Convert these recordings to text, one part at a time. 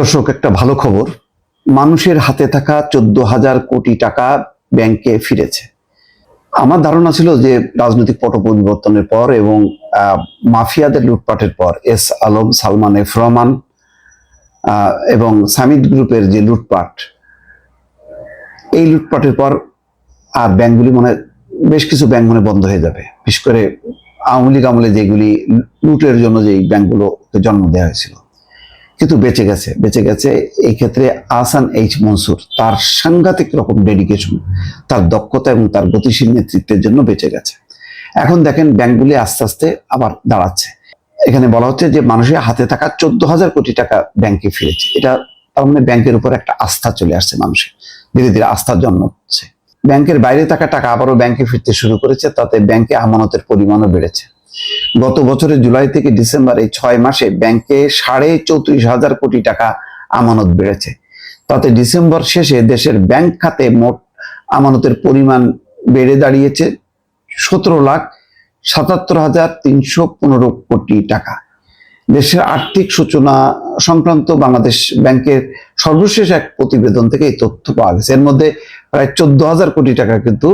দর্শক, একটা ভালো খবর। মানুষের হাতে থাকা চোদ্দ হাজার কোটি টাকা ব্যাংকে ফিরেছে। আমার ধারণা ছিল যে রাজনৈতিক পট পরিবর্তনের পর এবং মাফিয়াদের লুটপাটের পর এস আলম, সালমান এফ রহমান এবং সামিদ গ্রুপের যে লুটপাট, এই লুটপাটের পর আর ব্যাংকগুলি মনে, বেশ কিছু ব্যাংক মনে বন্ধ হয়ে যাবে। বিশেষ করে আওয়ামী লীগ আমলে যেগুলি লুটের জন্য যে ব্যাংকগুলোকে জন্ম দেওয়া হয়েছিল। কিন্তু বেঁচে গেছে। বেঁচে গেছে এই ক্ষেত্রে আহসান এইচ মনসুর। তার সাংঘাতিক রকম ডেডিকেশন তার দক্ষতা এবং তার গতিশীল নেতৃত্বের জন্য বেঁচে গেছে। এখন দেখেন ব্যাংকগুলি আস্তে আস্তে আবার দাঁড়াচ্ছে। এখানে বলা হচ্ছে যে মানুষের হাতে থাকা চোদ্দ হাজার কোটি টাকা ব্যাংকে ফিরেছে। এটা তার মানে ব্যাংকের উপর একটা আস্থা চলে আসছে মানুষের। ধীরে ধীরে আস্থার জন্ম হচ্ছে ব্যাংকের বাইরে থাকা টাকা আবারও ব্যাংকে ফিরতে শুরু করেছে, তাতে ব্যাংকে আমানতের পরিমাণও বেড়েছে। গত বছরের জুলাই থেকে ডিসেম্বর এই ছয় মাসে ব্যাংকে সাড়ে চৌত্রিশ হাজার কোটি টাকা আমানত বেড়েছে। তাতে ডিসেম্বর শেষে দেশের ব্যাংক খাতে মোট আমানতের পরিমাণ বেড়ে দাঁড়িয়েছে সতেরো লাখ সাতাত্তর হাজার তিনশো পনেরো কোটি টাকা। দেশের আর্থিক সূচনা সংক্রান্ত বাংলাদেশ ব্যাংকের সর্বশেষ এক প্রতিবেদন থেকে এই তথ্য পাওয়া গেছে। এর মধ্যে প্রায় চোদ্দ হাজার কোটি টাকা কিন্তু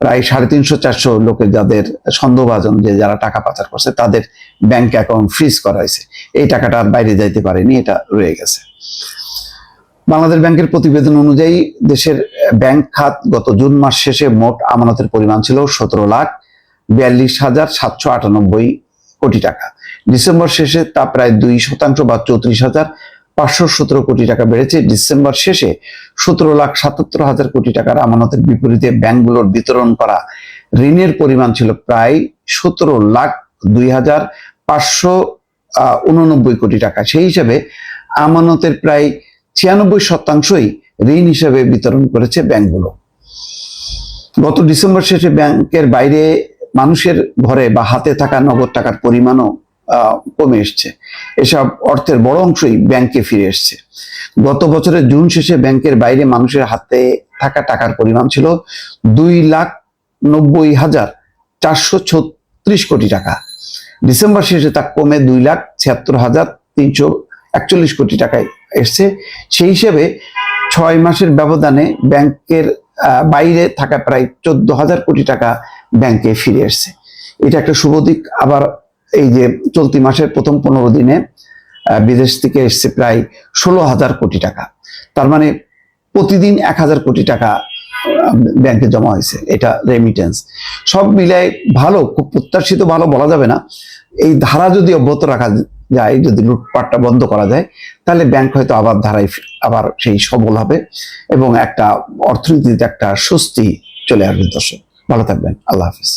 প্রায় সাড়ে তিনশো, চারশো লোকের যাদের সন্দেহভাজন যে যারা টাকা পাচার করছে, তাদের ব্যাংক অ্যাকাউন্ট ফ্রিজ করা হয়েছে। এই টাকাটা আর বাইরে যাইতে পারেনি, এটা রয়ে গেছে। বাংলাদেশ ব্যাংকের প্রতিবেদন অনুযায়ী, দেশের ব্যাংক খাত গত জুন মাস শেষে মোট আমানতের পরিমাণ ছিল সতেরো লাখ বিয়াল্লিশ হাজার সাতশো আটানব্বই কোটি টাকা। ডিসেম্বর শেষে তা প্রায় দুই শতাংশ বা চৌত্রিশ হাজার পাঁচশো সতেরো কোটি টাকা বেড়েছে। ডিসেম্বর শেষে সতেরো লাখ সাতাত্তর হাজার কোটি টাকার আমানতের বিপরীতে ব্যাংকগুলোর বিতরণ করা। ঋণের পরিমাণ ছিল প্রায় সতেরো লাখ দুই হাজার পাঁচশো উননব্বই কোটি টাকা। সেই হিসাবে আমানতের প্রায় ছিয়ানব্বই শতাংশই ঋণ হিসেবে বিতরণ করেছে ব্যাংকগুলো গত ডিসেম্বর শেষে ব্যাংকের বাইরে মানুষের ঘরে বা হাতে থাকা নগদ টাকার পরিমাণও কমে এসছে। এসব অর্থের বড় অংশই ব্যাংকে ফিরে এসছে। গত বছরের জুন শেষে ব্যাংকের বাইরে মানুষের হাতে থাকা টাকার পরিমাণ ছিল দুই লাখ নব্বই হাজার চারশো ছত্রিশ কোটি টাকা। ডিসেম্বর শেষে তা কমে দুই লাখ ছিয়াত্তর হাজার তিনশো একচল্লিশ কোটি টাকায় এসছে। সেই হিসেবে ছয় মাসের ব্যবধানে ব্যাংকের বাইরে থাকা প্রায় চোদ্দ হাজার কোটি টাকা ব্যাংকে ফিরে এসছে। এটা একটা শুভ দিক। আবার এই যে চলতি মাসের প্রথম পনেরো দিনে বিদেশ থেকে এসছে প্রায় ষোলো হাজার কোটি টাকা। তার মানে প্রতিদিন এক হাজার কোটি টাকা ব্যাংকে জমা হয়েছে এটা রেমিটেন্স সব মিলায় ভালো, খুব প্রত্যাশিত ভালো বলা যাবে না। এই ধারা যদি অব্যাহত রাখা যায়, যদি লুটপাটটা বন্ধ করা যায়, তাহলে ব্যাংক হয়তো আবার ধারায় আবার সেই সবল হবে এবং একটা অর্থনীতিতে একটা স্বস্তি চলে আসবে দর্শক। ভালো থাকবেন। আল্লাহ হাফিজ।